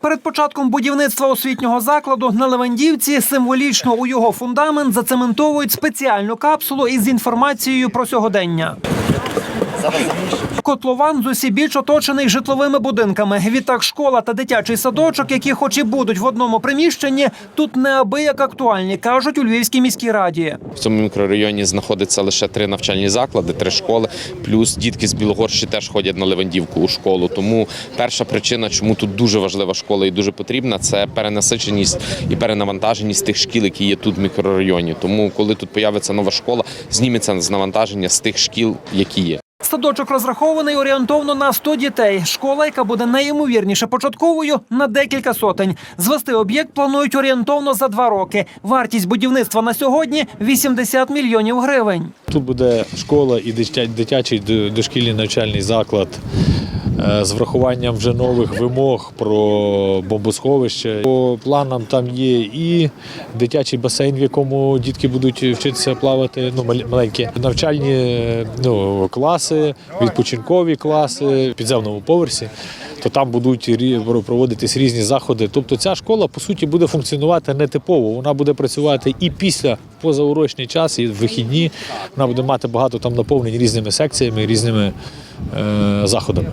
Перед початком будівництва освітнього закладу на Левандівці символічно у його фундамент зацементовують спеціальну капсулу із інформацією про сьогодення. Котлован з усібіч оточений житловими будинками. Відтак школа та дитячий садочок, які хоч і будуть в одному приміщенні, тут неабияк актуальні, кажуть у Львівській міській раді. В цьому мікрорайоні знаходиться лише три навчальні заклади, три школи. Плюс дітки з Білогорщі теж ходять на Левандівку у школу. Тому перша причина, чому тут дуже важлива школа і дуже потрібна, це перенасиченість і перенавантаженість тих шкіл, які є тут в мікрорайоні. Тому, коли тут появиться нова школа, зніметься з навантаження з тих шкіл, які є. Садочок розрахований орієнтовно на 100 дітей. Школа, яка буде найімовірніше початковою, на декілька сотень. Звести об'єкт планують орієнтовно за два роки. Вартість будівництва на сьогодні 80 мільйонів гривень. Тут буде школа і дитячий дошкільний навчальний заклад з врахуванням вже нових вимог про бомбосховище. По планам там є і дитячий басейн, в якому дітки будуть вчитися плавати, ну мал- маленькі навчальні е, ну, класи, відпочинкові класи в підземному поверсі. То там будуть проводитись різні заходи. Тобто ця школа по суті буде функціонувати нетипово. Вона буде працювати і після позаурочний час, і в вихідні. Вона буде мати багато там наповнень різними секціями, різними е, заходами.